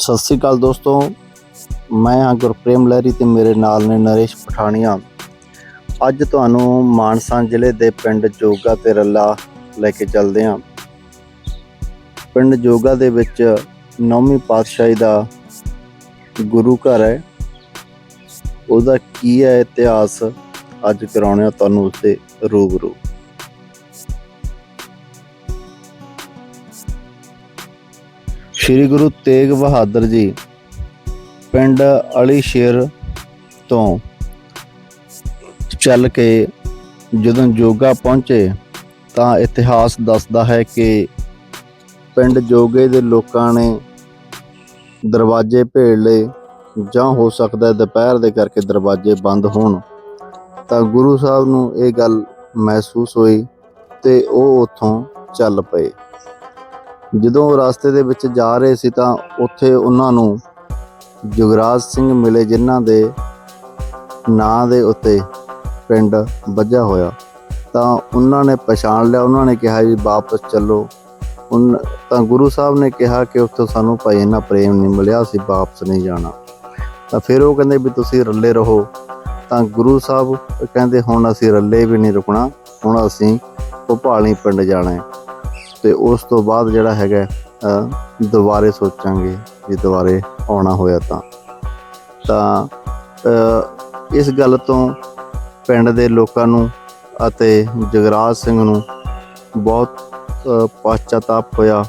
ਸਤਿ ਸ੍ਰੀ ਅਕਾਲ ਦੋਸਤੋ। ਮੈਂ ਹਾਂ ਗੁਰਪ੍ਰੇਮ ਲਹਿਰੀ ਤੇ ਮੇਰੇ ਨਾਲ ਨੇ ਨਰੇਸ਼ ਪਠਾਣੀਆਂ। ਅੱਜ ਤੁਹਾਨੂੰ ਮਾਨਸਾ ਜ਼ਿਲ੍ਹੇ ਦੇ ਪਿੰਡ ਜੋਗਾ ਤੇ ਰੱਲਾ ਲੈ ਕੇ ਚੱਲਦੇ ਹਾਂ। ਪਿੰਡ ਜੋਗਾ ਦੇ ਵਿੱਚ ਨੌਵੀਂ ਪਾਤਸ਼ਾਹੀ ਦਾ ਗੁਰੂ ਘਰ ਹੈ। ਉਹਦਾ ਕੀ ਹੈ ਇਤਿਹਾਸ ਅੱਜ ਕਰਾਉਣੇ ਆ ਤੁਹਾਨੂੰ ਉਸਦੇ ਰੂਬਰੂ। ਸ੍ਰੀ ਗੁਰੂ ਤੇਗ ਬਹਾਦਰ ਜੀ ਪਿੰਡ ਅਲੀ ਸ਼ੇਰ ਤੋਂ ਚੱਲ ਕੇ ਜਦੋਂ ਜੋਗਾ ਪਹੁੰਚੇ ਤਾਂ ਇਤਿਹਾਸ ਦੱਸਦਾ ਹੈ ਕਿ ਪਿੰਡ ਜੋਗੇ ਦੇ ਲੋਕਾਂ ਨੇ ਦਰਵਾਜ਼ੇ ਭੇੜ ਲਏ ਜਾਂ ਹੋ ਸਕਦਾ ਦੁਪਹਿਰ ਦੇ ਕਰਕੇ ਦਰਵਾਜ਼ੇ ਬੰਦ ਹੋਣ। ਤਾਂ ਗੁਰੂ ਸਾਹਿਬ ਨੂੰ ਇਹ ਗੱਲ ਮਹਿਸੂਸ ਹੋਈ ਤੇ ਉਹ ਉੱਥੋਂ ਚੱਲ ਪਏ। ਜਦੋਂ ਰਸਤੇ ਦੇ ਵਿੱਚ ਜਾ ਰਹੇ ਸੀ ਤਾਂ ਉੱਥੇ ਉਹਨਾਂ ਨੂੰ ਜੁਗਰਾਜ ਸਿੰਘ ਮਿਲੇ, ਜਿਨ੍ਹਾਂ ਦੇ ਨਾਂ ਦੇ ਉੱਤੇ ਪਿੰਡ ਵੱਜਾ ਹੋਇਆ। ਤਾਂ ਉਹਨਾਂ ਨੇ ਪਛਾਣ ਲਿਆ। ਉਹਨਾਂ ਨੇ ਕਿਹਾ ਜੀ, ਵਾਪਸ ਚੱਲੋ। ਉਨ, ਤਾਂ ਗੁਰੂ ਸਾਹਿਬ ਨੇ ਕਿਹਾ ਕਿ ਉੱਥੋਂ ਸਾਨੂੰ ਭਾਈ ਇਹਨਾਂ ਪ੍ਰੇਮ ਨਹੀਂ ਮਿਲਿਆ, ਅਸੀਂ ਵਾਪਸ ਨਹੀਂ ਜਾਣਾ। ਤਾਂ ਫਿਰ ਉਹ ਕਹਿੰਦੇ ਵੀ ਤੁਸੀਂ ਰੱਲੇ ਰਹੋ। ਤਾਂ ਗੁਰੂ ਸਾਹਿਬ ਕਹਿੰਦੇ, ਹੁਣ ਅਸੀਂ ਰੱਲੇ ਵੀ ਨਹੀਂ ਰੁਕਣਾ। ਹੁਣ ਅਸੀਂ ਭੋਪਾਲੀ ਪਿੰਡ ਜਾਣਾ ਹੈ। ਤੇ ਉਸ ਤੋਂ ਬਾਅਦ ਜਿਹੜਾ ਹੈਗਾ ਦੁਬਾਰੇ ਸੋਚਾਂਗੇ ਜੇ ਦੁਬਾਰੇ ਆਉਣਾ ਹੋਇਆ ਤਾਂ। ਤਾਂ ਇਸ ਗੱਲ ਤੋਂ ਪਿੰਡ ਦੇ ਲੋਕਾਂ ਨੂੰ ਅਤੇ ਜਗਰਾਜ ਸਿੰਘ ਨੂੰ ਬਹੁਤ ਅ, ਪਛਤਾਪ ਹੋਇਆ।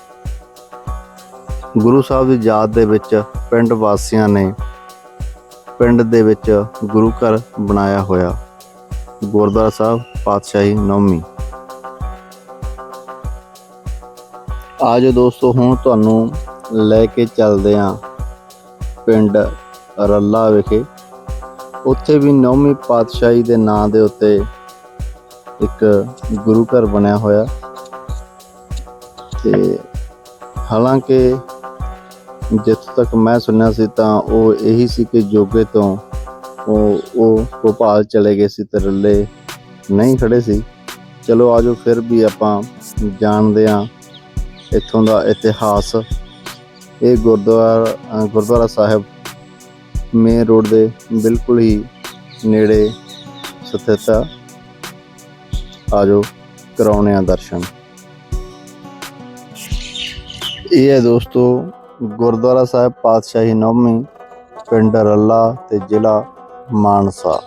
ਗੁਰੂ ਸਾਹਿਬ ਦੀ ਯਾਦ ਦੇ ਵਿੱਚ ਪਿੰਡ ਵਾਸੀਆਂ ਨੇ ਪਿੰਡ ਦੇ ਵਿੱਚ ਗੁਰੂ ਘਰ ਬਣਾਇਆ ਹੋਇਆ। ਗੁਰਦੁਆਰਾ ਸਾਹਿਬ ਪਾਤਸ਼ਾਹੀ ਨੌਮੀ। ਆਜੋ ਦੋਸਤੋ, ਹੁਣ ਤੁਹਾਨੂੰ ਲੈ ਕੇ ਚੱਲਦੇ ਆਂ ਪਿੰਡ ਰੱਲਾ ਵਿਖੇ। ਉੱਥੇ ਵੀ ਨੌਵੀਂ ਪਾਤਸ਼ਾਹੀ ਦੇ ਨਾਂ ਦੇ ਉੱਤੇ ਇੱਕ ਗੁਰੂ ਘਰ ਬਣਿਆ ਹੋਇਆ। ਤੇ ਹਾਲਾਂਕਿ ਜਿੱਥੋਂ ਤੱਕ ਮੈਂ ਸੁਣਿਆ ਸੀ ਤਾਂ ਉਹ ਇਹੀ ਸੀ ਕਿ ਜੋਗੇ ਤੋਂ ਉਹ ਉਹ ਭੋਪਾਲ ਚਲੇ ਗਏ ਸੀ ਤੇ ਰੱਲੇ ਨਹੀਂ ਖੜੇ ਸੀ। ਚਲੋ ਆਜੋ ਫਿਰ ਵੀ ਆਪਾਂ ਜਾਣਦੇ ਆਂ ਇੱਥੋਂ ਦਾ ਇਤਿਹਾਸ ਇਹ ਗੁਰਦੁਆਰਾ ਗੁਰਦੁਆਰਾ ਸਾਹਿਬ ਮੇਨ ਰੋਡ ਦੇ ਬਿਲਕੁਲ ਹੀ ਨੇੜੇ ਸਥਿਤ ਆ। ਆਜੋ ਕਰਾਉਣੇ ਆ ਦਰਸ਼ਨ। ਇਹ ਹੈ ਦੋਸਤੋ ਗੁਰਦੁਆਰਾ ਸਾਹਿਬ ਪਾਤਸ਼ਾਹੀ ਨੌਵੀਂ ਪਿੰਡ ਰੱਲਾ ਤੇ ਜ਼ਿਲ੍ਹਾ ਮਾਨਸਾ।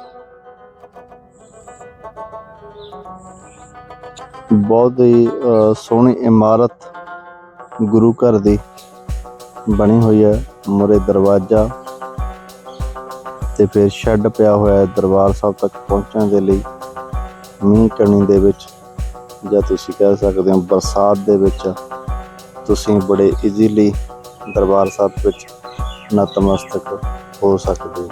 ਬਹੁਤ ਹੀ ਸੋਹਣੀ ਇਮਾਰਤ ਗੁਰੂ ਘਰ ਦੀ ਬਣੀ ਹੋਈ ਹੈ, ਮੁਰੇ ਦਰਵਾਜ਼ਾ ਤੇ ਫਿਰ ਸ਼ੈੱਡ ਪਿਆ ਹੋਇਆ ਹੈ ਦਰਬਾਰ ਸਾਹਿਬ ਤੱਕ ਪਹੁੰਚਣ ਦੇ ਲਈ। ਮੀਂਹ ਕਣੀ ਦੇ ਵਿੱਚ ਜਾਂ ਤੁਸੀਂ ਕਹਿ ਸਕਦੇ ਹੋ ਬਰਸਾਤ ਦੇ ਵਿੱਚ ਤੁਸੀਂ ਬੜੇ ਈਜ਼ੀਲੀ ਦਰਬਾਰ ਸਾਹਿਬ ਵਿੱਚ ਨਤਮਸਤਕ ਹੋ ਸਕਦੇ ਹੋ।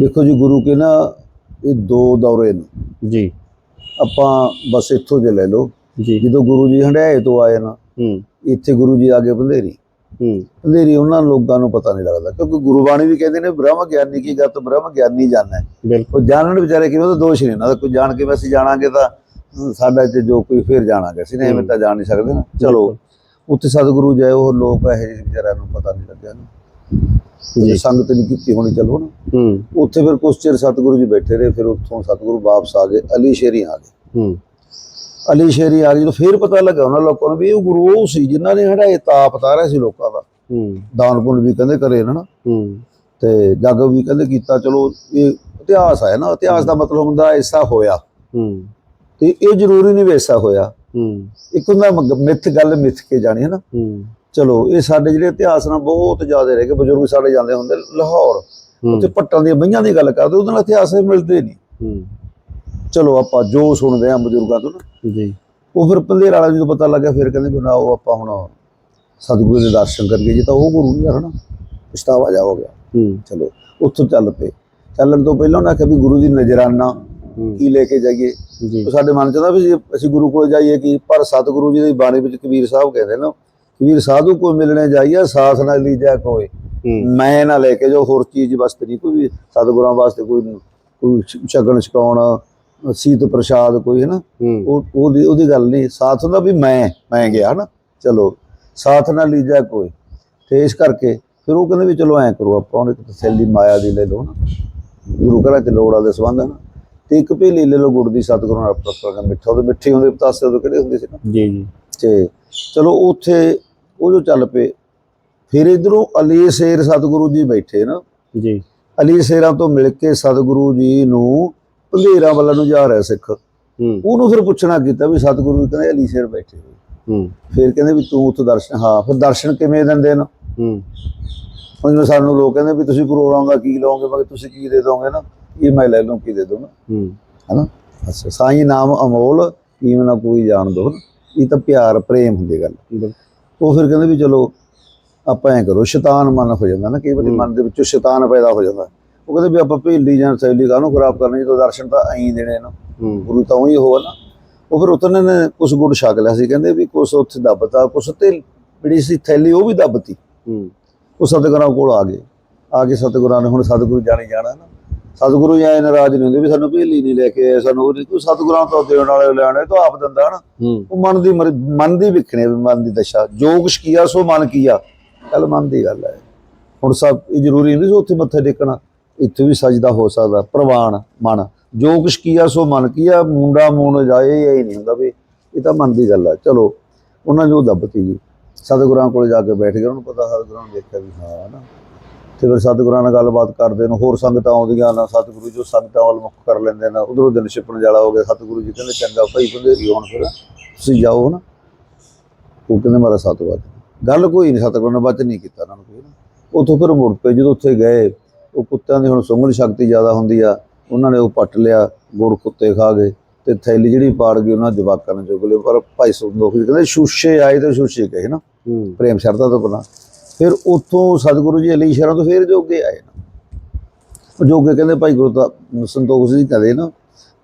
ਦੇਖੋ ਜੀ ਗੁਰੂ ਕੇ ਨਾ ਇਹ ਦੋ ਦੌਰੇ ਨੇ। ਜੀ। ਆਪਾਂ ਬਸ ਇੱਥੋਂ ਜੇ ਲੈ ਲਓ ਜੀ। ਜਦੋਂ ਗੁਰੂ ਜੀ ਹੰਡਿਆਏ ਤੋਂ ਆਏ ਨਾ ਹੂੰ। ਇੱਥੇ ਗੁਰੂ ਜੀ ਆ ਗਏ ਬੰਧੇਰੀ ਹੂੰ। ਬੰਧੇਰੀ ਉਹਨਾਂ ਲੋਕਾਂ ਨੂੰ ਪਤਾ ਨਹੀਂ ਲੱਗਦਾ ਕਿਉਂਕਿ ਗੁਰਬਾਣੀ ਵੀ ਕਹਿੰਦੇ ਨੇ ਬ੍ਰਹਮ ਗਿਆਨੀ ਕੀ ਗੱਤ ਬ੍ਰਹਮ ਗਿਆਨੀ ਜਾਣੈ। ਬਿਲਕੁਲ। ਉਹ ਜਾਣਨ ਵਿਚਾਰੇ ਕਿਵੇਂ ਉਹ ਦੋਸ਼ ਨਹੀਂ ਦਾ ਕੋਈ ਜਾਣ ਕੇ ਵੈਸੇ ਜਾਣਾਂਗੇ ਤਾਂ ਸਾਡਾ ਚ ਜੋ ਕੋਈ ਫੇਰ ਜਾਣਾਂਗੇ। ਅਸੀਂ ਐਵੇਂ ਤਾਂ ਜਾਣ ਨਹੀਂ ਸਕਦੇ ਨਾ। ਚਲੋ ਉੱਥੇ ਸਤਿਗੁਰੂ ਜੈ ਉਹ ਲੋਕ ਇਹ ਵਿਚਾਰਿਆਂ ਨੂੰ ਪਤਾ ਨਹੀਂ ਲੱਗਿਆ ਨਾ। ਜੀ ਸੰਗਤ ਨਹੀਂ ਕੀਤੀ ਹੋਣੀ ਚਲੋ ਨਾ ਹੂੰ। ਉੱਥੇ ਫਿਰ ਕੁਛ ਚਿਰ ਸਤਿਗੁਰੂ ਜੀ ਬੈਠੇ ਰਹੇ ਫਿਰ ਉੱਥੋਂ ਸਤਿਗੁਰੂ ਵਾਪਸ ਆ ਗਏ ਅਲੀ ਸ਼ੇਰੀ ਆ ਗਏ। ਹੂੰ। ਅਲੀ ਸ਼ੇਰੀ ਆ ਗਈ ਜਦੋਂ ਫਿਰ ਪਤਾ ਲੱਗਾ ਉਹਨਾਂ ਲੋਕਾਂ ਨੂੰ ਵੀ ਇਹ ਗੁਰੂ ਉਹ ਸੀ ਜਿਨ੍ਹਾਂ ਨੇ ਹੜਾਏ ਤਾਪ ਤਾਰਿਆ ਸੀ ਲੋਕਾਂ ਦਾ। ਹੂੰ। ਦਾਨ ਪੁੰਨ ਵੀ ਕਹਿੰਦੇ ਕਰੇ ਨਾ। ਹੂੰ। ਤੇ ਜੱਗ ਵੀ ਕਹਿੰਦੇ ਕੀਤਾ ਚਲੋ ਇਹ ਇਤਿਹਾਸ ਹੈ ਨਾ ਇਤਿਹਾਸ ਦਾ ਮਤਲਬ ਹੁੰਦਾ ਐਸਾ ਹੋਇਆ। ਹੂੰ। ਤੇ ਇਹ ਜ਼ਰੂਰੀ ਨਹੀਂ ਵੈਸਾ ਹੋਇਆ। ਹੂੰ। ਇੱਕ ਹੁੰਦਾ ਮ- ਮਿੱਥ ਗੱਲ ਮਿੱਥ ਕੇ ਜਾਣੀ ਹੈ ਨਾ। ਹੂੰ। ਚਲੋ ਇਹ ਸਾਡੇ ਜਿਹੜੇ ਇਤਿਹਾਸ ਨਾਲ ਬਹੁਤ ਜ਼ਿਆਦਾ ਰਹਿ ਗਏ ਬਜ਼ੁਰਗ ਸਾਡੇ ਜਾਂਦੇ ਹੁੰਦੇ ਲਾਹੌਰ। ਉੱਥੇ ਪੱਟਾਂ ਦੀਆਂ ਬਈਆਂ ਦੀ ਗੱਲ ਕਰਦੇ ਉਹਦੇ ਨਾਲ ਇਤਿਹਾਸ ਮਿਲਦੇ ਨਹੀਂ। ਚਲੋ ਆਪਾਂ ਜੋ ਸੁਣਦੇ ਆ ਬਜ਼ੁਰਗਾਂ ਤੋਂ ਜੀ। ਉਹ ਫਿਰ ਪੰਧੇਰ ਵਾਲਾ ਜਦੋਂ ਪਤਾ ਲੱਗਾ ਫਿਰ ਕਹਿੰਦੇ ਉਹ ਆਪਾਂ ਹੁਣ ਸਤਿਗੁਰੂ ਦੇ ਦਰਸ਼ਨ ਕਰਕੇ ਜੀ ਤਾਂ ਉਹ ਗੁਰੂ ਨਹੀਂ ਹਨਾ? ਪਛਤਾਵਾ ਜਾ ਹੋ ਗਿਆ। ਚਲੋ ਉੱਥੋਂ ਚੱਲ ਪਏ। ਚੱਲਣ ਤੋਂ ਪਹਿਲਾਂ ਉਹਨਾਂ ਆਖਿਆ ਵੀ ਗੁਰੂ ਦੀ ਨਜ਼ਰਾਨਾ ਕੀ ਲੈ ਕੇ ਜਾਈਏ? ਸਾਡੇ ਮਨ ਚ ਵੀ ਅਸੀਂ ਗੁਰੂ ਕੋਲ ਜਾਈਏ ਕੀ? ਪਰ ਸਤਿਗੁਰੂ ਜੀ ਦੀ ਬਾਣੀ ਵਿੱਚ ਕਬੀਰ ਸਾਹਿਬ ਕਹਿੰਦੇ ਨਾ ਕਬੀਰ ਸਾਧੂ ਕੋ ਮਿਲਣੇ ਜਾਈਏ ਸਾਥ ਨਾ ਲੀਜਾ ਕੋਈ ਹੂੰ। ਮੈਂ ਨਾ ਲੈ ਕੇ ਜੋ ਹੋਰ ਚੀਜ਼ ਵਾਸਤੇ ਨਹੀਂ ਕੋਈ ਸਤਿਗੁਰਾਂ ਵਾਸਤੇ ਕੋਈ ਕੋਈ ਸ਼ਗਨ ਛਕਾਉਣਾ ਸੀਤ ਪ੍ਰਸ਼ਾਦ ਕੋਈ ਹੈ। ਨਾ ਉਹ ਉਹਦੀ ਉਹਦੀ ਗੱਲ ਨਹੀਂ। ਸਾਥ ਹੁੰਦਾ ਵੀ ਮੈਂ ਮੈਂ ਗਿਆ ਨਾ ਚਲੋ ਸਾਥ ਨਾ ਲੀਜਾ ਕੋਈ ਤੇ ਇਸ ਕਰਕੇ ਫਿਰ ਉਹ ਕਹਿੰਦੇ ਵੀ ਚਲੋ ਐਂ ਕਰੋ ਆਪਾਂ ਉਹਨੇ ਤਸੱਲੀ ਮਾਇਆ ਦੀ ਲੈ ਲਓ ਨਾ ਗੁਰੂ ਘਰਾਂ ਚ ਲੋੜਾਂ ਦੇ ਸੰਬੰਧ ਹੈ ਨਾ ਤੇ ਇੱਕ ਭੇਲੀ ਲੈ ਲਓ ਗੁੜ ਦੀ ਸਤਿਗੁਰੂ ਨਾਲ ਪ੍ਰਤੱਖ ਮਿੱਠਾ ਉਹਦੇ ਮਿੱਠੇ ਹੁੰਦੇ ਪਤਾਸੇ ਉਦੋਂ ਕਿਹੜੇ ਹੁੰਦੇ ਸੀ ਨਾ? ਜੀ ਜੀ। ਤੇ ਚਲੋ ਉੱਥੇ ਉਹ ਜੋ ਚੱਲ ਪਏ ਫਿਰ ਇਧਰੋਂ ਅਲੀ ਸ਼ੇਰ ਸਤਿਗੁਰੂ ਜੀ ਬੈਠੇ ਨਾ। ਜੀ। ਅਲੀ ਸ਼ੇਰਾਂ ਤੋਂ ਮਿਲ ਕੇ ਸਤਿਗੁਰੂ ਜੀ ਨੂੰ ਭੰਗੇਰਾ ਵੱਲ ਨੂੰ ਜਾ ਰਿਹਾ ਸਿੱਖ। ਉਹਨੂੰ ਫਿਰ ਪੁੱਛਣਾ ਕੀਤਾ ਵੀ ਸਤਿਗੁਰੂ ਜੀ ਕਹਿੰਦੇ ਅਲੀ ਸ਼ੇਰ ਬੈਠੇ ਹੂੰ। ਫਿਰ ਕਹਿੰਦੇ ਵੀ ਤੂੰ ਉੱਥੇ ਦਰਸ਼ਨ ਹਾਂ ਫਿਰ ਦਰਸ਼ਨ ਕਿਵੇਂ ਦਿੰਦੇ ਨੇ? ਹੂੰ। ਹੁਣ ਸਾਨੂੰ ਲੋਕ ਕਹਿੰਦੇ ਵੀ ਤੁਸੀਂ ਪ੍ਰੋਗਰਾਮ ਦਾ ਕੀ ਲਓਗੇ ਮਗਰ ਤੁਸੀਂ ਕੀ ਦੇ ਦੋਗੇ ਨਾ? ਇਹ ਮੈਂ ਲੈ ਲਵਾਂ ਕੀ ਦੇ ਦੋ ਨਾ ਹੂੰ। ਹਨਾ? ਅੱਛਾ ਸਾਈਂ ਨਾਮ ਅਮੋਲ ਕੀਮ ਨਾ ਕੋਈ ਜਾਣ ਦੋ। ਇਹ ਤਾਂ ਪਿਆਰ ਪ੍ਰੇਮ ਹੁੰਦੀ ਗੱਲ। ਉਹ ਫਿਰ ਕਹਿੰਦੇ ਵੀ ਚਲੋ ਆਪਾਂ ਐਂ ਕਰੋ ਸ਼ੈਤਾਨ ਮਨ ਹੋ ਜਾਂਦਾ ਨਾ ਕਈ ਵਾਰੀ। ਮਨ ਦੇ ਵਿੱਚੋਂ ਸ਼ੈਤਾਨ ਪੈਦਾ ਹੋ ਜਾਂਦਾ। ਉਹ ਕਹਿੰਦੇ ਵੀ ਆਪਾਂ ਭੇਲੀ ਜਾਂ ਸੈਲੀ ਕਾਹਨੂੰ ਖਰਾਬ ਕਰਨੀ ਜਦੋਂ ਦਰਸ਼ਨ ਤਾਂ ਐਂ ਦੇਣੇ ਨਾ ਗੁਰੂ ਤਾਂ ਉਹੀ ਹੋਆ ਨਾ। ਉਹ ਫਿਰ ਉਤਨੇ ਨੇ ਕੁਛ ਗੁੜ ਛਕ ਲਿਆ ਸੀ ਕਹਿੰਦੇ ਵੀ ਕੁਛ ਉੱਥੇ ਦੱਬਤਾ ਕੁਛ ਤੇ ਜਿਹੜੀ ਸੀ ਥੈਲੀ ਉਹ ਵੀ ਦੱਬਤੀ। ਹੂੰ। ਉਹ ਸਤਿਗੁਰਾਂ ਕੋਲ ਆ ਗਏ। ਆ ਕੇ ਸਤਿਗੁਰਾਂ ਨੇ ਹੁਣ ਸਤਿਗੁਰੂ ਜਾਣੀ ਜਾਣਾ ਨਾ। ਸਤਿਗੁਰੂ ਜੀ ਐ ਨਾਰਾਜ਼ ਨਹੀਂ ਹੁੰਦੇ ਵੀ ਸਾਨੂੰ ਭੇਲੀ ਨਹੀਂ ਲੈ ਕੇ ਆਏ ਸਾਨੂੰ ਉਹ ਨਹੀਂ ਕੋਈ ਸਤਿਗੁਰਾਂ ਤੋਂ ਦੇਣ ਵਾਲੇ ਲੈਣੇ ਤਾਂ ਆਪ ਦਿੰਦਾ ਨਾ ਉਹ ਮਨ ਦੀ ਮਨ ਦੀ ਵਿਖਣੇ ਵੀ ਮਨ ਦੀ ਦਸ਼ਾ। ਜੋ ਕੁਛ ਕੀਆ ਸੋ ਮਨ ਕੀਆ। ਕੱਲ ਮਨ ਦੀ ਗੱਲ ਹੈ ਹੁਣ ਸਭ ਇਹ ਜ਼ਰੂਰੀ ਨਹੀਂ ਸੀ ਉੱਥੇ ਮੱਥੇ ਟੇਕਣਾ। ਇੱਥੇ ਵੀ ਸਜਦਾ ਹੋ ਸਕਦਾ ਪ੍ਰਵਾਨ ਮਨ। ਜੋ ਕੁਛ ਕੀਆ ਸੋ ਮਨ ਕੀਆ। ਮੁੰਡਾ ਮੂਣ ਜਾਏ ਇਹ ਨਹੀਂ ਹੁੰਦਾ ਵੀ ਇਹ ਤਾਂ ਮਨ ਦੀ ਗੱਲ ਹੈ ਚਲੋ ਉਹਨਾਂ ਜੋ ਦੱਬਤੀ ਜੀ। ਸਤਿਗੁਰਾਂ ਕੋਲ ਜਾ ਕੇ ਬੈਠ ਗਏ ਉਹਨੂੰ ਪਤਾ ਸਤਿਗੁਰਾਂ ਨੇ ਦੇਖਿਆ ਵੀ ਹਾਂ ਨਾ। ਤੇ ਫਿਰ ਸਤਿਗੁਰਾਂ ਨਾਲ ਗੱਲਬਾਤ ਕਰਦੇ ਨੇ ਹੋਰ ਸੰਗਤਾਂ ਆਉਂਦੀਆਂ ਨਾ ਸਤਿਗੁਰੂ ਜੋ ਸੰਗਤਾਂ ਵੱਲ ਮੁੱਖ ਕਰ ਲੈਂਦੇ ਨੇ ਉਧਰੋਂ ਦਿਨ ਛਿਪਣ ਜਾਲਾ ਹੋ ਗਿਆ ਸਤਿਗੁਰੂ ਜੀ ਕਹਿੰਦੇ ਚੰਗਾ ਭਾਈ ਬੰਦੇਰੀ ਹੁਣ ਫਿਰ ਤੁਸੀਂ ਜਾਓ ਨਾ। ਉਹ ਕਹਿੰਦੇ ਮਾਰਾ ਸਤ ਵਜੇ ਗੱਲ ਕੋਈ ਨਹੀਂ ਸਤਿਗੁਰੂ ਨੇ ਬਚਨ ਨਹੀਂ ਕੀਤਾ ਉਹਨਾਂ ਨੂੰ ਕੋਈ ਉੱਥੋਂ ਫਿਰ ਮੁੜ ਪਏ ਜਦੋਂ ਉੱਥੇ ਗਏ ਉਹ ਕੁੱਤਿਆਂ ਦੀ ਹੁਣ ਸੁੰਗਲ ਸ਼ਕਤੀ ਜ਼ਿਆਦਾ ਹੁੰਦੀ ਆ ਉਹਨਾਂ ਨੇ ਉਹ ਪੱਟ ਲਿਆ ਗੁੜ ਕੁੱਤੇ ਖਾ ਗਏ ਤੇ ਥੈਲੀ ਜਿਹੜੀ ਪਾੜ ਗਈ ਉਹਨਾਂ ਜਵਾਕਾਂ ਨੇ ਚੁੱਕ ਲਈ ਪਰ ਭਾਈ ਸੁਖਦੋਖ ਜੀ ਕਹਿੰਦੇ ਸ਼ੂਸ਼ੇ ਆਏ ਤੇ ਸ਼ੂਸ਼ੇ ਕਹੇ ਨਾ ਪ੍ਰੇਮ ਸ਼ਰਧਾ ਤੋਂ ਬਿਨਾਂ। ਫਿਰ ਉੱਥੋਂ ਸਤਿਗੁਰੂ ਜੀ ਅਲੀ ਸ਼ਹਿਰਾਂ ਤੋਂ ਫਿਰ ਜੋਗੇ ਆਏ ਨਾ। ਜੋਗੇ ਕਹਿੰਦੇ ਭਾਈ ਗੁਰੂ ਦਾ ਸੰਤੋਖ ਜੀ ਕਹਦੇ ਨਾ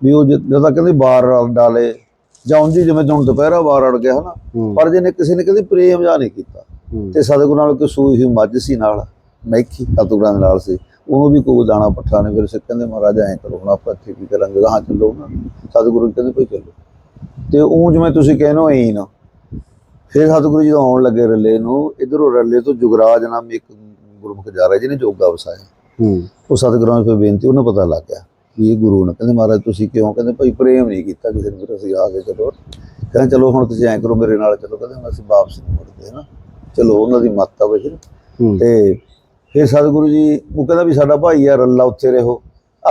ਵੀ ਉਹ ਜਦ ਜਦ ਕਹਿੰਦੇ ਬਾਰ ਰਲ ਡਾਲੇ ਜਾਂ ਉਂਝ ਹੀ ਜਿਵੇਂ ਹੁਣ ਦੁਪਹਿਰਾ ਬਾਰ ਅੜ ਗਿਆ ਹਨਾ ਹੂੰ। ਪਰ ਜਿਹਨੇ ਕਿਸੇ ਨੇ ਕਹਿੰਦੇ ਪ੍ਰੇਮ ਜਾਂ ਨਹੀਂ ਕੀਤਾ। ਹੂੰ। ਤੇ ਸਤਿਗੁਰੂ ਨਾਲ ਕੋਈ ਸੂਈ ਹੋਈ ਮੱਝ ਸੀ ਨਾਲ ਮੈਖੀ ਸਤਿਗੁਰਾਂ ਦੇ ਨਾਲ ਸੀ ਉਹਨੂੰ ਵੀ ਕੋਈ ਦਾਣਾ ਪੱਠਾ ਨੇ ਫਿਰ ਸਿੱਖ ਕਹਿੰਦੇ ਮਹਾਰਾਜ ਐਂ ਕਰੋ ਹੁਣ ਆਪਾਂ ਇੱਥੇ ਕੀ ਕਰਾਂਗੇ? ਗਾਹਾਂ ਚੱਲੋ ਨਾ? ਸਤਿਗੁਰੂ ਜੀ ਕਹਿੰਦੇ ਭਾਈ ਚੱਲੋ। ਤੇ ਉਹ ਜਿਵੇਂ ਤੁਸੀਂ ਕਹਿੰਨੋ ਐਂ ਨਾ। ਫਿਰ ਸਤਿਗੁਰੂ ਜੀ ਜਦੋਂ ਆਉਣ ਲੱਗੇ ਰੱਲੇ ਨੂੰ ਇਧਰੋਂ ਰੱਲੇ ਤੋਂ ਜੁਗਰਾਜ ਨਾਮ ਇੱਕ ਗੁਰਮੁਖ ਜਾ ਰਿਹਾ ਜਿਹਨੇ ਜੋਗਾ ਵਸਾਇਆ। ਹੂੰ। ਉਹ ਸਤਿਗੁਰਾਂ ਨੂੰ ਬੇਨਤੀ ਉਹਨੂੰ ਪਤਾ ਲੱਗ ਗਿਆ ਵੀ ਇਹ ਗੁਰੂ ਨੇ। ਕਹਿੰਦੇ ਮਹਾਰਾਜ ਤੁਸੀਂ ਕਿਉਂ? ਕਹਿੰਦੇ ਭਾਈ ਪ੍ਰੇਮ ਨਹੀਂ ਕੀਤਾ ਕਿਸੇ ਨੇ ਅਸੀਂ ਆ ਕੇ ਚਲੋ। ਕਹਿੰਦੇ ਚਲੋ ਹੁਣ ਤੁਸੀਂ ਐਂ ਕਰੋ ਮੇਰੇ ਨਾਲ ਚਲੋ। ਕਹਿੰਦੇ ਅਸੀਂ ਵਾਪਸ ਨਹੀਂ ਮੁੜਦੇ ਨਾ ਚਲੋ ਉਹਨਾਂ ਦੀ ਮੱਤ ਆ ਫਿਰ। ਹੂੰ। ਤੇ ਫਿਰ ਸਤਿਗੁਰੂ ਜੀ ਉਹ ਕਹਿੰਦਾ ਵੀ ਸਾਡਾ ਭਾਈ ਆ ਰੱਲਾ ਉੱਥੇ ਰਹੋ।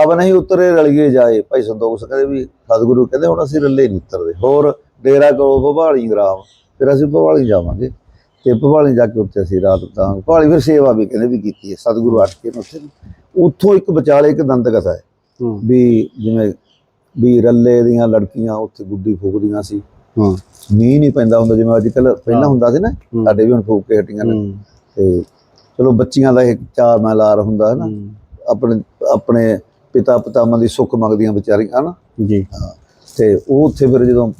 ਅਬ ਨਹੀਂ ਉਤਰੇ ਰਲੀਏ ਜਾਏ। ਭਾਈ ਸੰਤੋਖ ਸਿੰਘ ਕਹਿੰਦੇ ਵੀ ਸਤਿਗੁਰੂ ਕਹਿੰਦੇ ਹੁਣ ਅਸੀਂ ਰੱਲੇ ਨਹੀਂ ਉਤਰਦੇ। ਹੋਰ ਡੇਰਾ ਕਰੋ ਭਵਾਲੀ ਗ੍ਰਾਮ ਫਿਰ ਅਸੀਂ ਭਵਾਲੀ ਜਾਵਾਂਗੇ ਤੇ ਭਵਾਲੀ ਜਾ ਕੇ ਉੱਥੇ ਅਸੀਂ ਰਾਤ ਤਾਂ ਭਵਾਲੀ ਫਿਰ ਸੇਵਾ ਵੀ ਕਹਿੰਦੇ ਵੀ ਕੀਤੀ ਹੈ ਸਤਿਗੁਰੂ ਅੱਟ ਕੇ ਨੇ ਉੱਥੇ ਉੱਥੋਂ ਇੱਕ ਵਿਚਾਲੇ ਇੱਕ ਦੰਦ ਕਥਾ ਹੈ ਹੂੰ। ਵੀ ਜਿਵੇਂ ਵੀ ਰੱਲੇ ਦੀਆਂ ਲੜਕੀਆਂ ਉੱਥੇ ਗੁੱਡੀ ਫੂਕਦੀਆਂ ਸੀ। ਹੂੰ। ਮੀਂਹ ਨਹੀਂ ਪੈਂਦਾ ਹੁੰਦਾ ਜਿਵੇਂ ਅੱਜ ਕੱਲ ਪਹਿਲਾਂ ਹਾਂ। ਹੁੰਦਾ ਸੀ ਨਾ ਹੂੰ। ਸਾਡੇ ਵੀ ਹੁਣ ਫੂਕ ਕੇ ਹਟੀਆਂ ਨੇ। ਹੂੰ। ਤੇ ਚਲੋ ਬੱਚੀਆਂ ਦਾ ਇੱਕ ਚਾਅ ਮੈਲਾਰ ਹੁੰਦਾ ਹੈ ਨਾ। ਹੂੰ। ਆਪਣੇ ਆਪਣੇ ਪਿਤਾ ਪਤਾਵਾਂ ਦੀ ਸੁੱਖ ਮੰਗਦੀਆਂ ਵਿਚਾਰੀਆਂ ਹਨਾ ਜੀ। ਤੇ ਉਹ ਉੱਥੇ ਫਿਰ ਜਦੋਂ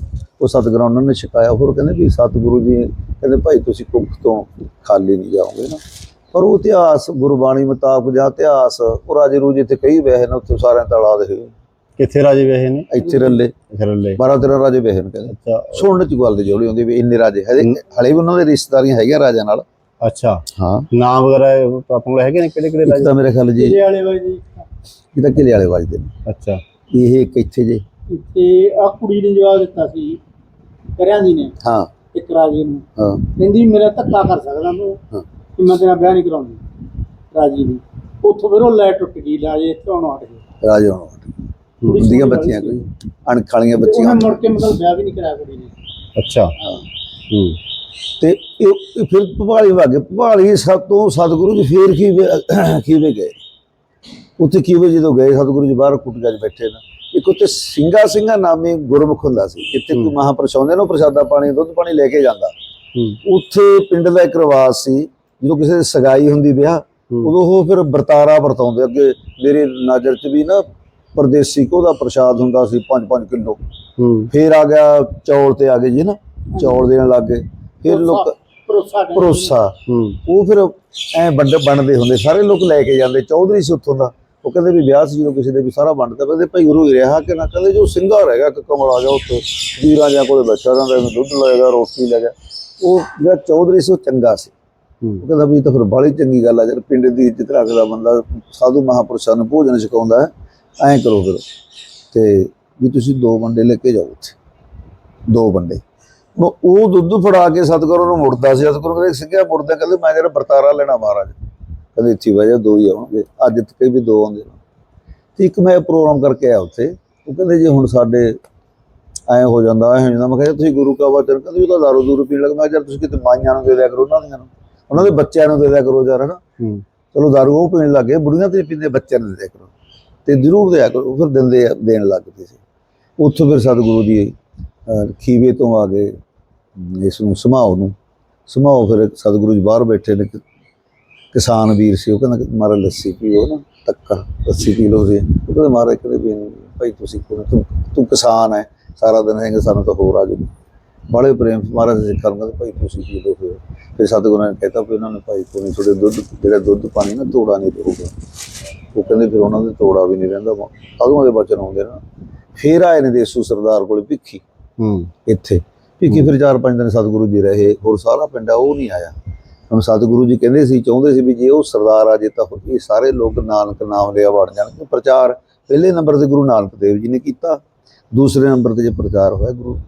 ਉਹ ਸਤਿਗੁਰਾਂ ਉਹਨਾਂ ਨੇ ਛਕਾਇਆ ਹੋਰ ਕਹਿੰਦੇ ਵੀ ਸਤਿਗੁਰੂ ਜੀ ਕਹਿੰਦੇ ਭਾਈ ਤੁਸੀਂ ਕੁੱਖ ਤੋਂ ਖਾਲੀ ਨਹੀਂ ਜਾਓਗੇ ਨਾ। ਪਰ ਉਹ ਇਤਿਹਾਸ ਗੁਰਬਾਣੀ ਮੁਤਾਬਕ ਜਾਂ ਇਤਿਹਾਸ ਉਹ ਰਾਜੇ ਰੂਜੇ ਤੇ ਕਈ ਵਹਿ ਨੇ ਉੱਥੇ ਸਾਰਿਆਂ ਤਲਾ ਦੇ ਕਿੱਥੇ ਰਾਜੇ ਵੇਹੇ ਨੇ? ਇੱਥੇ ਰੱਲੇ। ਥਰਲੇ 12 13 ਰਾਜੇ ਵਹਿ ਨੇ ਕਹਿੰਦੇ। ਅੱਛਾ। ਸੁਣਨ ਚ ਗੱਲ ਦੀ ਜੋੜੀ ਹੁੰਦੀ ਵੀ ਇੰਨੇ ਰਾਜੇ ਹਲੇ ਹਲੇ ਵੀ ਉਹਨਾਂ ਦੇ ਰਿਸ਼ਤੇਦਾਰੀਆਂ ਹੈਗੀਆਂ ਰਾਜਿਆਂ ਨਾਲ। ਅੱਛਾ। ਹਾਂ। ਨਾਮ ਵਗੈਰਾ ਆਪਾਂ ਕੋਲ ਹੈਗੇ ਨੇ ਕਿਹੜੇ ਕਿਹੜੇ ਰਾਜੇ ਤਾਂ ਮੇਰੇ ਖਿਆਲ ਜੀ ਵਾਲੇ ਬਾਈ ਜੀ। ਇਹ ਤਾਂ ਕਿਲੇ ਵਾਲੇ ਵੱਜਦੇ ਨੇ। ਅੱਛਾ। ਇਹ ਇੱਕ ਇੱਥੇ ਜੇ। ਤੇ ਆ ਕੁੜੀ ਨੇ ਜਵਾਬ ਦਿੱਤਾ ਸੀ ਕਰਿਆਂ ਦੀ ਨੇ। ਹਾਂ। ਇੱਕ ਰਾਜੇ ਨੂੰ। ਹਾਂ। ਕਹਿੰਦੀ ਮੇਰਾ ਧੱਕਾ ਕਰ ਸਕਦਾ ਤੂੰ ਹਾਂ। ਕਿ ਮੈਂ ਤੇਰਾ ਵਿਆਹ ਨਹੀਂ ਕਰਾਉਂਦੀ ਰਾਜੀ ਨੂੰ ਉੱਥੋਂ ਫਿਰ ਉਹ ਲੈ ਟੁੱਟ ਗਈ ਰਾਜੇ ਇੱਥੇ ਆਉਣੋਂ ਹਟ ਗਏ। ਰਾਜੇ ਹੁਣ ਹੁੰਦੀਆਂ ਬੱਚੀਆਂ ਕੋਈ? ਅਣਖ ਵਾਲੀਆਂ ਬੱਚੀਆਂ ਉਹਨੇ ਮੁੜ ਕੇ ਮਤਲਬ ਵਿਆਹ ਵੀ ਨਹੀਂ ਕਰਾਇਆ ਕੁੜੀ ਨੇ। ਅੱਛਾ। ਹੂੰ। ਤੇ ਇਹ ਫਿਰ ਭਵਾਲੀ ਵਾਗੇ ਭਵਾਲੀ ਸਭ ਤੋਂ ਸਤਿਗੁਰੂ ਜੀ ਫੇਰ ਖੀਵੇ ਖੀਵੇ ਗਏ? ਉੱਥੇ ਖੀਵੇ ਜਦੋਂ ਗਏ ਸਤਿਗੁਰੂ ਜੀ? ਬਾਹਰ ਕੁਟੀਆਂ 'ਚ ਬੈਠੇ ਨਾ। ਇੱਕ ਉੱਥੇ ਸਿੰਘਾ ਸਿੰਘਾ ਨਾਮੇ ਗੁਰਮੁਖ ਹੁੰਦਾ ਸੀ ਜਿੱਥੇ ਕੋਈ ਮਹਾਂਪੁਰਸ਼ ਆਉਂਦੇ ਨੇ ਉਹ ਪ੍ਰਸ਼ਾਦਾ ਪਾਣੀ ਦੁੱਧ ਪਾਣੀ ਲੈ ਕੇ ਜਾਂਦਾ। ਹੂੰ। ਉੱਥੇ ਪਿੰਡ ਦਾ ਇੱਕ ਰਿਵਾਜ ਸੀ ਜਦੋਂ ਕਿਸੇ ਦੀ ਸਗਾਈ ਹੁੰਦੀ ਵਿਆਹ। ਉਦੋਂ ਉਹ ਫਿਰ ਵਰਤਾਰਾ ਵਰਤਾਉਂਦੇ ਅੱਗੇ ਮੇਰੇ ਨਜ਼ਰ 'ਚ ਵੀ ਨਾ ਪਰਦੇਸੀ ਕੋ ਦਾ ਪ੍ਰਸ਼ਾਦ ਹੁੰਦਾ ਸੀ 5-5 ਕਿਲੋ। ਹੂੰ। ਫੇਰ ਆ ਗਿਆ ਚੌਲ ਤੇ ਆ ਗਏ ਜੀ ਨਾ ਚੌਲ ਦੇਣ ਲੱਗ ਗਏ। ਫਿਰ ਲੋਕ ਭਰੋਸਾ ਕਰ ਭਰੋਸਾ। ਹੂੰ। ਉਹ ਫਿਰ ਐ ਵੰਡ ਬਣਦੇ ਹੁੰਦੇ ਸਾਰੇ ਲੋਕ ਲੈ ਕੇ ਜਾਂਦੇ ਚੌਧਰੀ ਸੀ ਉੱਥੋਂ ਦਾ। ਉਹ ਕਹਿੰਦੇ ਵੀ ਵਿਆਹ ਸੀ ਜਦੋਂ ਕਿਸੇ ਦੇ ਵੀ ਸਾਰਾ ਵੰਡਦਾ ਕਹਿੰਦੇ ਭਾਈ ਉਰੋਂ ਹੀ ਰਿਹਾ ਕਿ ਨਾ? ਕਹਿੰਦੇ ਜੋ ਸਿੰਘਾ ਰਹਿ ਇੱਕ ਕਮਲ ਆ ਗਿਆ ਉੱਥੇ ਵੀਰਾਂ ਜਾਂ ਕੋਲੇ ਬੱਚਾ ਰਹਿੰਦਾ ਇਹਨੂੰ ਦੁੱਧ ਲਏਗਾ ਰੋਟੀ ਲੈ ਗਿਆ। ਉਹ ਜਿਹੜਾ ਚੌਧਰੀ ਸੀ ਉਹ ਚੰਗਾ ਸੀ। ਉਹ ਕਹਿੰਦਾ ਵੀ ਤਾਂ ਫਿਰ ਬਾਹਲੀ ਚੰਗੀ ਗੱਲ ਆ ਜਦ ਪਿੰਡ ਦੀ ਇੱਜ਼ਤ ਰੱਖਦਾ ਬੰਦਾ ਸਾਧੂ ਮਹਾਪੁਰਸ਼ਾਂ ਨੂੰ ਭੋਜਨ ਛਕਾਉਂਦਾ ਹੈ ਐਂ ਕਰੋ ਫਿਰ। ਤੇ ਵੀ ਤੁਸੀਂ ਦੋ ਬੰਦੇ ਲੈ ਕੇ ਜਾਓ ਉੱਥੇ। ਦੋ ਬੰਦੇ ਉਹ ਉਹ ਦੁੱਧ ਫੜਾ ਕੇ ਸਤਿਗੁਰੂ ਨੂੰ ਮੁੜਦਾ ਸੀ। ਸਤਿਗੁਰੂ ਕਹਿੰਦੇ ਸਿੱਖਿਆ ਮੁੜਦਾ ਕਹਿੰਦੇ ਮੈਂ ਜਿਹੜਾ ਵਰਤਾਰਾ ਲੈਣਾ ਮਹਾਰਾਜ ਕਹਿੰਦੇ ਇੱਥੇ ਵਜਾ ਦੋ ਹੀ ਆਉਣਗੇ। ਅੱਜ ਤੱਕ ਵੀ ਦੋ ਆਉਂਦੇ ਨੇ। ਤੇ ਇੱਕ ਮੈਂ ਪ੍ਰੋਗਰਾਮ ਕਰਕੇ ਆਇਆ ਉੱਥੇ। ਉਹ ਕਹਿੰਦੇ ਜੇ ਹੁਣ ਸਾਡੇ ਐ ਹੋ ਜਾਂਦਾ ਐ ਹੋ ਜਾਂਦਾ। ਮੈਂ ਕਿਹਾ ਤੁਸੀਂ ਗੁਰੂ ਕਾ ਵਚਨ ਕਹਿੰਦੇ ਉਹ ਤਾਂ ਦਾਰੂ ਦੂਰੂ ਪੀਣ ਲੱਗ ਮੈਂ ਯਾਰ ਤੁਸੀਂ ਕਿਤੇ ਮਾਈਆਂ ਨੂੰ ਦੇ ਦਿਆ ਕਰੋ ਉਹਨਾਂ ਦੀਆਂ ਨੂੰ। ਉਹਨਾਂ ਦੇ ਬੱਚਿਆਂ ਨੂੰ ਦੇ ਦਿਆ ਕਰੋ ਯਾਰ ਹਨਾ। ਚਲੋ ਦਾਰੂ ਉਹ ਪੀਣ ਲੱਗੇ ਬੁੜੀਆਂ ਤੇ ਪੀਂਦੇ ਬੱਚਿਆਂ ਨੂੰ ਦੇ ਦਿਆ ਕਰੋ। ਤੇ ਜ਼ਰੂਰ ਦਿਆ ਕਰੋ ਫਿਰ ਦਿੰਦੇ ਦੇਣ ਲੱਗ ਪਏ ਸੀ। ਉੱਥੋਂ ਫਿਰ ਸਤਿਗੁਰੂ ਜੀ ਖੀਵੇ ਤੋਂ ਆ ਗਏ ਇਸ ਨੂੰ ਸਮਾਓ ਨੂੰ। ਸਮਾਓ ਫਿਰ ਸਤਿਗੁਰੂ ਜੀ ਬਾਹਰ ਬੈਠੇ ਨੇ ਕਿਸਾਨ ਵੀਰ ਸੀ ਉਹ ਕਹਿੰਦਾ ਮਾਰਾ ਲੱਸੀ ਪੀਓ ਨਾ ਤੱਕਾ ਲੱਸੀ ਪੀ ਲਓ ਜੀ। ਉਹ ਕਹਿੰਦਾ ਮਾਰਾ ਕਦੇ ਵੀ ਭਾਈ ਤੁਸੀਂ ਤੂੰ ਤੂੰ ਕਿਸਾਨ ਹੈ ਸਾਰਾ ਦਿਨ ਹੈਗਾ ਸਾਨੂੰ ਤਾਂ ਹੋਰ ਆ ਜੂ ਬੜੇ ਪ੍ਰੇਮ ਮਹਾਰਾਜ ਜੀ ਕਰਨਗੇ ਭਾਈ ਤੁਸੀਂ ਪੀ ਲਓ ਫਿਰ। ਫਿਰ ਸਤਿਗੁਰੂ ਨੇ ਕਹਿਤਾ ਵੀ ਉਹਨਾਂ ਨੇ ਭਾਈ ਕੋਈ ਤੁਹਾਡੇ ਦੁੱਧ ਜਿਹੜਾ ਦੁੱਧ ਪਾਣੀ ਨਾ ਤੋੜਾ ਨਹੀਂ ਰਹੂਗਾ। ਉਹ ਕਹਿੰਦੇ ਫਿਰ ਉਹਨਾਂ ਦੇ ਤੋੜਾ ਵੀ ਨਹੀਂ ਰਹਿੰਦਾ ਸਾਧੂਆਂ ਦੇ ਬਚਨ ਆਉਂਦੇ ਨਾ। ਫਿਰ ਆਏ ਨੇ ਦੇਸੂ ਸਰਦਾਰ ਕੋਲ ਭਿੱਖੀ। ਹੂੰ। ਇੱਥੇ। ਭਿੱਖੀ ਫਿਰ ਚਾਰ ਪੰਜ ਦਿਨ ਸਤਿਗੁਰੂ ਜੀ ਰਹੇ ਹੋਰ ਸਾਰਾ ਪਿੰਡ ਆ ਉਹ ਨਹੀਂ ਆਇਆ। ਹੁਣ ਸਤਿਗੁਰੂ ਜੀ ਕਹਿੰਦੇ ਸੀ ਚਾਹੁੰਦੇ ਸੀ ਵੀ ਜੇ ਉਹ ਸਰਦਾਰ ਆ ਜੇ ਤਾਂ ਇਹ ਸਾਰੇ ਲੋਕ ਨਾਨਕ ਨਾਮ ਲਿਆ ਵੜ ਜਾਣਗੇ। ਪ੍ਰਚਾਰ ਪਹਿਲੇ ਨੰਬਰ ਤੇ ਗੁਰੂ ਨਾਨਕ ਦੇਵ ਜੀ ਨੇ ਕੀਤਾ। ਦੂਸਰੇ ਨੰਬਰ ਤੇ ਜੇ ਪ੍ਰਚਾਰ ਹੋਇਆ ਗੁਰੂ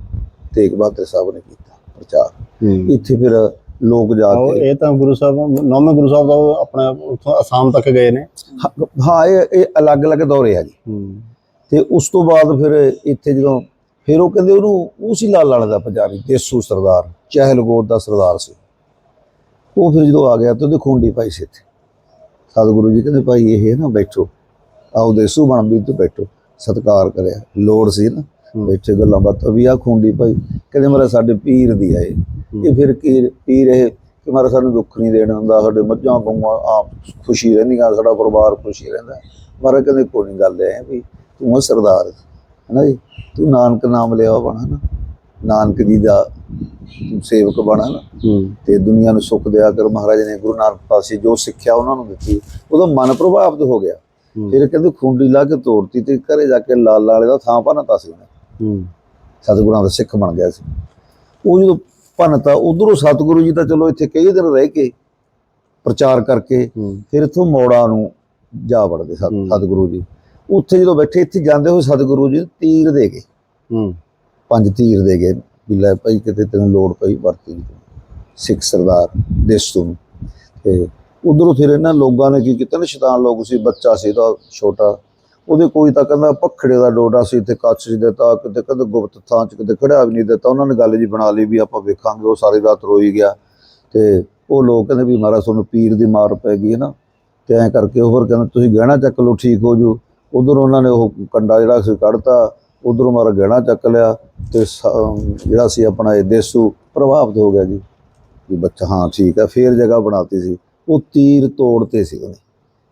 ਤੇਗ ਬਹਾਦਰ ਸਾਹਿਬ ਨੇ ਕੀਤਾ ਪ੍ਰਚਾਰ। ਹੂੰ। ਇੱਥੇ ਫਿਰ ਲੋਕ ਜਾ ਕੇ ਇਹ ਤਾਂ ਗੁਰੂ ਸਾਹਿਬ ਨੌਵੇਂ ਗੁਰੂ ਸਾਹਿਬ ਦਾ ਆਪਣਾ ਉੱਥੋਂ ਅਸਾਮ ਤੱਕ ਗਏ ਨੇ। ਹਾਂ- ਹਾਂ ਇਹ ਇਹ ਅਲੱਗ-ਅਲੱਗ ਦੌਰੇ ਆ ਜੀ। ਹੂੰ। ਤੇ ਉਸ ਤੋਂ ਬਾਅਦ ਫਿਰ ਇੱਥੇ ਜਦੋਂ ਫਿਰ ਉਹ ਕਹਿੰਦੇ ਉਹਨੂੰ ਉਹ ਸੀ ਲਾਲ ਵਾਲੇ ਦਾ ਪੁਜਾਰੀ ਦੇਸੂ ਸਰਦਾਰ ਚਹਿਲਗੋਦ ਦਾ ਸਰਦਾਰ ਸੀ। ਉਹ ਫਿਰ ਜਦੋਂ ਆ ਗਿਆ ਤੇ ਉਹਦੇ ਖੁੰਡੀ ਪਾਈ ਸੀ ਇੱਥੇ। ਸਤਿਗੁਰੂ ਜੀ ਕਹਿੰਦੇ ਭਾਈ ਇਹ ਨਾ ਬੈਠੋ ਆਓ ਦੇਸੂ ਬਣ ਵੀ ਤੇ ਬੈਠੋ ਸਤਿਕਾਰ ਕਰਿਆ। ਲੋੜ ਸੀ ਨਾ। ਬੈਠੇ ਗੱਲਾਂ ਬਾਤਾਂ ਵੀ ਆ ਖੁੰਡੀ ਭਾਈ ਕਹਿੰਦੇ ਮੇਰਾ ਸਾਡੇ ਪੀਰ ਦੀ ਆ ਇਹ ਫਿਰ ਕੀ ਪੀਰ ਇਹ ਕਿ ਮਾਰਾ ਸਾਨੂੰ ਦੁੱਖ ਨਹੀਂ ਦੇਣ ਹੁੰਦਾ ਸਾਡੇ ਮੱਝਾਂ ਗਊਆਂ ਆਪ ਖੁਸ਼ੀ ਰਹਿੰਦੀਆਂ ਸਾਡਾ ਪਰਿਵਾਰ ਖੁਸ਼ੀ ਰਹਿੰਦਾ। ਮਾਰਾ ਕਹਿੰਦੇ ਕੋਈ ਨਹੀਂ ਗੱਲ ਹੈ ਵੀ ਤੂੰ ਆ ਸਰਦਾਰ। ਹੈ ਨਾ ਜੀ? ਤੂੰ ਨਾਨਕ ਨਾਮ ਲਿਆ ਬਣਾ ਨਾ। ਨਾਨਕ ਜੀ ਦਾ ਸੇਵਕ ਬਣਾ ਨਾ ਹੂੰ। ਤੇ ਦੁਨੀਆ ਨੂੰ ਸੁੱਖ ਦਿਆ ਕਰ। ਮਹਾਰਾਜ ਨੇ ਗੁਰੂ ਨਾਨਕ ਪਾਸੇ ਜੋ ਸਿੱਖਿਆ ਉਹਨਾਂ ਨੂੰ ਦਿੱਤੀ ਉਹਦਾ ਮਨ ਪ੍ਰਭਾਵਿਤ ਹੋ ਗਿਆ। ਫਿਰ ਕਹਿੰਦੇ ਖੁੰਡੀ ਲਾ ਕੇ ਤੋੜਤੀ ਤੇ ਘਰੇ ਜਾ ਕੇ ਲਾਲ ਵਾਲੇ ਦਾ ਥਾਂ ਭੰਨਤਾ ਸੀ ਉਹਨੇ। ਸਤਿਗੁਰਾਂ ਦਾ ਸਿੱਖ ਬਣ ਗਿਆ ਸੀ। ਉਹ ਜਦੋਂ ਭੰਨਤਾ ਉਧਰੋਂ ਸਤਿਗੁਰੂ ਜੀ ਤਾਂ ਚਲੋ ਇੱਥੇ ਕਈ ਦਿਨ ਰਹਿ ਕੇ ਪ੍ਰਚਾਰ ਕਰਕੇ ਫਿਰ ਇੱਥੋਂ ਮੋੜਾ ਨੂੰ ਜਾ ਵੜਦੇ। ਸਤਿਗੁਰੂ ਜੀ। ਉੱਥੇ ਜਦੋਂ ਬੈਠੇ ਇੱਥੇ ਜਾਂਦੇ ਹੋਏ ਸਤਿਗੁਰੂ ਜੀ ਤੀਰ ਦੇ ਗਏ। ਹੂੰ। ਪੰਜ ਤੀਰ ਦੇ ਗਏ। ਵੀ ਲੈ ਭਾਈ, ਕਿਤੇ ਤੈਨੂੰ ਲੋੜ ਪਈ ਵਰਤੀ। ਤੂੰ। ਸਿੱਖ ਸਰਦਾਰ ਦੇਸ਼ ਤੋਂ ਤੇ ਉਧਰੋਂ ਫਿਰ ਇਹਨਾਂ ਲੋਕਾਂ ਨੇ ਕੀ ਕੀਤਾ ਨਾ, ਸ਼ੈਤਾਨ ਲੋਕ ਸੀ, ਬੱਚਾ ਸੀ ਤਾਂ ਛੋਟਾ। ਉਹਦੇ ਕੋਈ ਤਾਂ ਕਹਿੰਦਾ ਪਖੜੇ ਦਾ ਡੋਡਾ ਸੀ ਤੇ ਕੱਚ ਸੀ ਦਿੱਤਾ, ਕਿਤੇ ਕਹਿੰਦੇ ਗੁਪਤ ਥਾਂ ਚ ਕਿਤੇ ਖੜਿਆ ਵੀ ਨਹੀਂ ਦਿੱਤਾ। ਉਹਨਾਂ ਨੇ ਗੱਲ ਜੀ ਬਣਾ ਲਈ ਵੀ ਆਪਾਂ ਵੇਖਾਂਗੇ, ਉਹ ਸਾਰੀ ਰਾਤ ਰੋਈ ਗਿਆ। ਤੇ ਉਹ ਲੋਕ ਕਹਿੰਦੇ ਵੀ ਮਹਾਰਾਜ, ਤੁਹਾਨੂੰ ਪੀਰ ਦੀ ਮਾਰ ਪੈ ਗਈ ਹੈ ਨਾ। ਤੇ ਐਂ ਕਰਕੇ ਉਹ ਫਿਰ ਕਹਿੰਦੇ, ਤੁਸੀਂ ਗਹਿਣਾ ਚੱਕ ਲਓ, ਠੀਕ ਹੋ ਜੂ। ਉਧਰ ਉਹਨਾਂ ਨੇ ਉਹ ਕੰਡਾ ਜਿਹੜਾ ਸੀ ਕੱਢਤਾ। ਉਧਰੋਂ ਮਾਰਾ ਗਹਿਣਾ ਚੱਕ ਲਿਆ ਤੇ ਜਿਹੜਾ ਸੀ ਆਪਣਾ ਇਹ ਦੇਸੂ ਪ੍ਰਭਾਵਿਤ ਹੋ ਗਿਆ ਜੀ। ਵੀ ਬੱਚਾ ਹਾਂ ਠੀਕ ਹੈ ਫੇਰ ਜਗ੍ਹਾ ਬਣਾਤੀ ਸੀ। ਉਹ ਤੀਰ ਤੋੜਤੇ ਸੀ ਉਹਨੇ।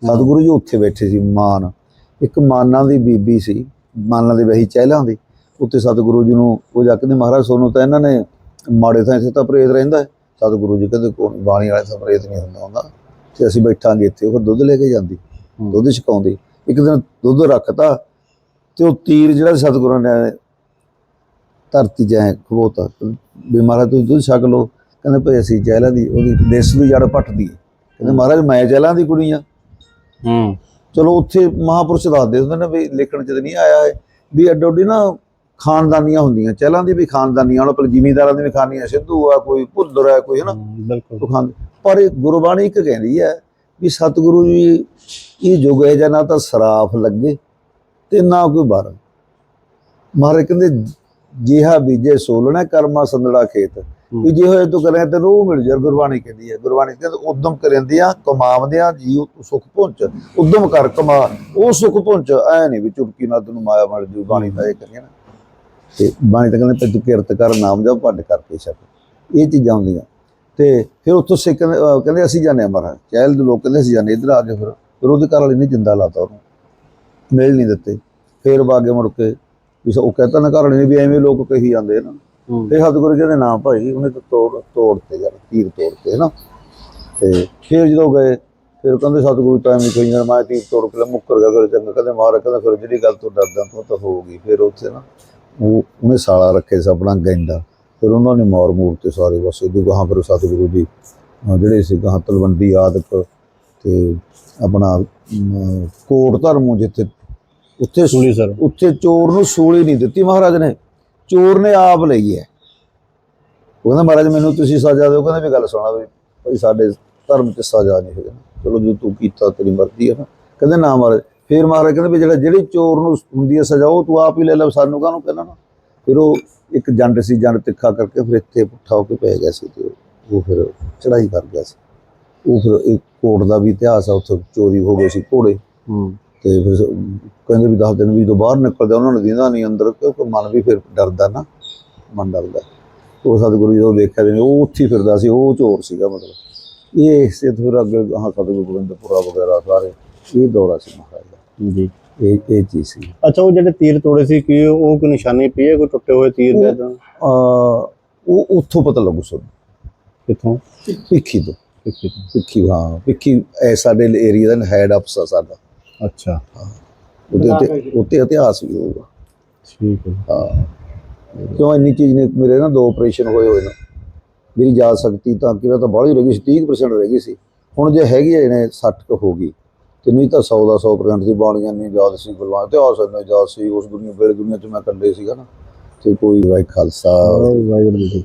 ਸਤਿਗੁਰੂ ਜੀ ਉੱਥੇ ਬੈਠੇ ਸੀ ਮਾਨ। ਇੱਕ ਮਾਨਾਂ ਦੀ ਬੀਬੀ ਸੀ ਮਾਨਾਂ ਦੀ ਵਹੀ ਚਹਿਲਾਂ ਦੀ। ਉੱਤੇ ਸਤਿਗੁਰੂ ਜੀ ਨੂੰ ਉਹ ਜਾ ਕੇ ਮਹਾਰਾਜ ਸੋਨੂੰ ਤਾਂ ਇਹਨਾਂ ਨੇ ਮਾੜੇ ਥਾਂ ਇੱਥੇ ਤਾਂ ਪ੍ਰੇਤ ਰਹਿੰਦਾ ਸਤਿਗੁਰੂ ਜੀ ਕਹਿੰਦੇ ਕੋਈ ਬਾਣੀ ਵਾਲੇ ਤਾਂ ਪ੍ਰੇਤ ਨਹੀਂ ਹੁੰਦਾ ਹੁੰਦਾ। ਤੇ ਅਸੀਂ ਬੈਠਾਂਗੇ ਇੱਥੇ ਉਹ ਦੁੱਧ ਲੈ ਕੇ ਜਾਂਦੀ। ਦੁੱਧ ਛਕਾਉਂਦੀ। ਇੱਕ ਦਿਨ ਦੁੱਧ ਰੱਖਤਾ ਤੇ ਉਹ ਤੀਰ ਜਿਹੜਾ ਸਤਿਗੁਰਾਂ ਨੇ ਧਰਤੀ ਜਾਏ ਖਵੋਤਾ ਵੀ ਮਹਾਰਾਜ ਤੁਸੀਂ ਦੁੱਧ ਛਕ ਲਓ। ਕਹਿੰਦੇ ਭਈ ਅਸੀਂ ਜੈਲਾਂ ਦੀ ਉਹਦੀ ਦੇਸ ਦੀ ਜੜ ਪੱਟਦੀ ਕਹਿੰਦੇ ਮਹਾਰਾਜ ਮੈਂ ਜੈਲਾਂ ਦੀ ਕੁੜੀ ਆ। ਹੂੰ। ਚਲੋ ਉੱਥੇ ਮਹਾਪੁਰਸ਼ ਦੱਸਦੇ ਹੁੰਦੇ ਨੇ ਵੀ ਲਿਖਣ ਚ ਨਹੀਂ ਆਇਆ ਹੈ ਵੀ ਅੱਡੋ ਅੱਡੀ ਨਾ ਖਾਨਦਾਨੀਆਂ ਹੁੰਦੀਆਂ। ਚਹਿਲਾਂ ਦੀ ਵੀ ਖਾਨਦਾਨੀਆਂ ਉਹਨਾਂ ਪਰ ਜ਼ਿਮੀਂਦਾਰਾਂ ਦੀ ਵੀ ਖਾਨੀਆਂ ਸਿੱਧੂ ਆ ਕੋਈ ਭੁੱਦਰ ਹੈ ਕੋਈ ਹੈ ਨਾ ਬਿਲਕੁਲ ਪਰ ਇਹ ਗੁਰਬਾਣੀ ਇੱਕ ਕਹਿੰਦੀ ਹੈ ਵੀ ਸਤਿਗੁਰੂ ਜੀ ਇਹ ਯੁੱਗ ਹੈ ਜਾਂ ਨਾ ਤਾਂ ਸਰਾਫ ਲੱਗੇ। ਤੇ ਨਾ ਕੋਈ ਬਾਹਰ। ਮਹਾਰਾਜ ਕਹਿੰਦੇ ਜਿਹਾ ਬੀਜੇ ਸੋਲਣਾ ਕਰਮਾ ਸੰਦੜਾ ਖੇਤ। ਵੀ ਜੇ ਹੋਏ ਤੂੰ ਕਰੇ ਤੈਨੂੰ ਉਹ ਮਿਲ ਜਾ ਗੁਰਬਾਣੀ ਕਹਿੰਦੀ ਹੈ। ਗੁਰਬਾਣੀ ਕਹਿੰਦੀ ਉਦਮ ਕਰੰਦਿਆਂ ਕਮਾਵਦਿਆਂ ਜੀਵ ਸੁਖ ਪਹੁੰਚ ਉਦਮ ਕਰ ਕਮਾ ਉਹ ਸੁਖ ਪਹੁੰਚ ਐ ਨਹੀਂ ਵੀ ਚੁਟਕੀ ਨਾਲ ਤੈਨੂੰ ਮਾਇਆ ਮਿਲ ਜੂ ਬਾਣੀ ਦਾ ਇਹ ਨਾ। ਤੇ ਬਾਣੀ ਤਾਂ ਕਹਿੰਦੇ ਤੂੰ ਕਿਰਤ ਕਰ ਨਾਮ ਜਪ ਭੱਡ ਕਰਕੇ ਛਕ। ਇਹ ਚੀਜ਼ਾਂ ਹੁੰਦੀਆਂ। ਤੇ ਫਿਰ ਉੱਥੋਂ ਸਿੱਖ ਕਹਿੰਦੇ ਕਹਿੰਦੇ ਅਸੀਂ ਹਾਂ ਮਹਾਰਾਜ। ਚਹਿਲ ਦੇ ਲੋਕ ਕਹਿੰਦੇ ਅਸੀਂ ਜਾਂਦੇ ਇੱਧਰ ਆ ਕੇ ਫਿਰ। ਉਹਦੇ ਘਰ ਵਾਲੇ ਨੇ ਜਿੰਦਾ ਲਾਤਾ ਉਹਨੂੰ। ਮਿਲ ਨਹੀਂ ਦਿੱਤੇ। ਫਿਰ ਬਾਗੇ ਮੁੜ ਕੇ ਵੀ ਉਹ ਕਹਿੰਦਾ ਨਾ ਘਰ ਵਾਲੇ ਨੇ ਵੀ ਐਵੇਂ ਲੋਕ ਕਹੀ ਜਾਂਦੇ ਨਾ। ਹੂੰ। ਤੇ ਸਤਿਗੁਰੂ ਜੀ ਦੇ ਨਾਮ ਭਾਈ ਉਹਨੇ ਤਾਂ ਤੋੜ ਤੋੜਤੇ ਯਾਰ ਤੀਰ ਤੋੜਤੇ ਨਾ ਤੇ ਫਿਰ ਜਦੋਂ ਗਏ ਫਿਰ ਕਹਿੰਦੇ ਸਤਿਗੁਰੂ ਤਾਂ ਐਵੇਂ ਕਹੀ ਜਾਂਦਾ ਮੈਂ ਤੀਰ ਤੋੜ ਕੇ ਮੁੱਕਰ ਗਿਆ ਫਿਰ ਚੰਗਾ ਕਹਿੰਦੇ ਮਾਰ ਕਹਿੰਦਾ ਫਿਰ ਜਿਹੜੀ ਗੱਲ ਤੋਂ ਡਰਦਾ ਤੂੰ ਤਾਂ ਹੋਊਗੀ ਫਿਰ ਉੱਥੇ ਨਾ ਉਹ ਉਹਨੇ ਸਾਲਾ ਰੱਖੇ ਸੀ ਆਪਣਾ ਗੈਂਡਾ। ਫਿਰ ਉਹਨਾਂ ਨੇ ਮਾਰ ਮੂਰ ਤੇ ਸਾਰੇ ਬਸ ਇਹਦੇ ਗਾਹਾਂ ਫਿਰ ਸਤਿਗੁਰੂ ਦੀ ਅਹ ਜਿਹੜੇ ਸੀ ਗਾਹਾਂ ਤਲਵੰਡੀ ਆਦਿਕ ਤੇ ਆਪਣਾ ਕੋਟ ਧਰਮੋਂ ਜਿੱਥੇ ਉੱਥੇ ਸੁਣੀ ਸਰ। ਉੱਥੇ ਚੋਰ ਨੂੰ ਸੂਲੀ ਨਹੀਂ ਦਿੱਤੀ ਮਹਾਰਾਜ ਨੇ। ਚੋਰ ਨੇ ਆਪ ਲਈ ਹੈ। ਉਹ ਕਹਿੰਦਾ ਮਹਾਰਾਜ ਮੈਨੂੰ ਤੁਸੀਂ ਸਜ਼ਾ ਦਿਓ। ਕਹਿੰਦਾ ਵੀ ਗੱਲ ਸੁਣਾ ਵੀ ਭਾਈ ਸਾਡੇ ਧਰਮ 'ਚ ਸਜ਼ਾ ਨਹੀਂ ਹੈਗੀ ਚਲੋ ਜੇ ਤੂੰ ਕੀਤਾ ਤੇਰੀ ਮਰਜ਼ੀ ਹੈ ਨਾ। ਕਹਿੰਦੇ ਨਾ ਮਹਾਰਾਜ। ਫਿਰ ਮਹਾਰਾਜ ਕਹਿੰਦੇ ਵੀ ਜਿਹੜਾ ਜਿਹੜੀ ਚੋਰ ਨੂੰ ਹੁੰਦੀ ਹੈ ਸਜ਼ਾ ਉਹ ਤੂੰ ਆਪ ਹੀ ਲੈ ਲੈ ਸਾਨੂੰ ਕਾਹਨੂੰ ਕਹਿਣਾ ਨਾ। ਫਿਰ ਉਹ ਇੱਕ ਜੰਡ ਸੀ ਜੰਡ ਤਿੱਖਾ ਕਰਕੇ ਫਿਰ ਇੱਥੇ ਪੁੱਠਾ ਹੋ ਕੇ ਪੈ ਗਿਆ ਸੀ ਤੇ ਉਹ ਫਿਰ ਚੜਾਈ ਕਰ ਗਿਆ ਸੀ। ਉਹ ਫਿਰ ਇੱਕ ਕੋਟ ਦਾ ਵੀ ਇਤਿਹਾਸ ਆ ਉੱਥੇ ਚੋਰੀ ਹੋ ਗਈ ਸੀ ਘੋੜੇ। ਹੂੰ। ਤੇ ਫਿਰ ਕਹਿੰਦੇ ਵੀ 10 ਦਿਨ ਵੀ ਜਦੋਂ ਬਾਹਰ ਨਿਕਲਦੇ ਉਹਨਾਂ ਨੂੰ ਦਿੰਦਾ ਨਹੀਂ ਅੰਦਰ ਕਿਉਂਕਿ ਮਨ ਵੀ ਫਿਰ ਡਰਦਾ ਨਾ ਮਨ ਡਰਦਾ। ਉਹ ਸਤਿਗੁਰੂ ਜਦੋਂ ਦੇਖਿਆ ਤੇ ਉਹ ਉੱਥੇ ਫਿਰਦਾ ਸੀ ਉਹ ਚੋਰ ਸੀਗਾ ਮਤਲਬ। ਇਹ ਇਸੇ ਫਿਰ ਅੱਗੇ ਹਾਂ ਸਤਿਗੁਰੂ ਗੋਬਿੰਦਪੁਰਾ ਵਗੈਰਾ ਸਾਰੇ ਇਹ ਦੌਰਾ ਸੀ ਮਹਾਰਾਜ ਦਾ। ਜੀ। ਇਹ ਇਹ ਚੀਜ਼ ਸੀ। ਅੱਛਾ ਉਹ ਜਿਹੜੇ ਤੀਰ ਤੋੜੇ ਸੀ ਕੀ ਉਹ ਕੋਈ ਨਿਸ਼ਾਨੀ ਪਈ ਹੈ ਕੋਈ ਟੁੱਟੇ ਹੋਏ ਤੀਰ ਦੇ ਜਾਂ ਆ ਉਹ ਉੱਥੋਂ ਪਤਾ ਲੱਗੂ ਸਾਨੂੰ ਕਿੱਥੋਂ? ਭਿੱਖੀ ਤੋਂ? ਭਿੱਖੀ ਹਾਂ ਭਿੱਖੀ ਇਹ ਸਾਡੇ ਏਰੀਆ ਦਾ ਹੈਡ ਅਫਸਰ ਸਾਡਾ। ਅੱਛਾ। ਉਹਦੇ ਉੱਤੇ ਉੱਤੇ ਇਤਿਹਾਸ ਵੀ ਹੋਊਗਾ। ਠੀਕ ਹੈ। ਹਾਂ। ਕਿਉਂ ਇੰਨੀ ਚੀਜ਼ ਨੇ ਮੇਰੇ ਨਾ ਦੋ ਆਪਰੇਸ਼ਨ ਹੋਏ ਹੋਏ ਨੇ। ਮੇਰੀ ਯਾਦ ਸ਼ਕਤੀ ਤਾਂ ਕਿਵੇਂ ਤਾਂ ਬਾਹਲੀ ਰਹਿ ਗਈ ਸੀ 30% ਰਹਿ ਗਈ ਸੀ। ਹੁਣ ਜੇ ਹੈਗੀ ਹੈ ਨੇ 60 ਕੁ ਹੋ ਗਈ। ਤੇ ਨਹੀਂ ਤਾਂ 100 ਦਾ 100% ਦੀ ਬਾਣੀਆਂ ਨਹੀਂ ਯਾਦ ਸੀ ਗੁਰਬਾਣੀ ਇਤਿਹਾਸ ਇੰਨਾ ਯਾਦ ਸੀ ਉਸ ਦੁਨੀਆ ਵੇਲੇ ਦੁਨੀਆ 'ਚ ਮੈਂ ਕੰਡੇ ਸੀਗਾ ਨਾ। ਤੇ ਕੋਈ ਵਾਹਿ ਖਾਲਸਾ। ਵਾਹਿਗੁਰੂ ਜੀ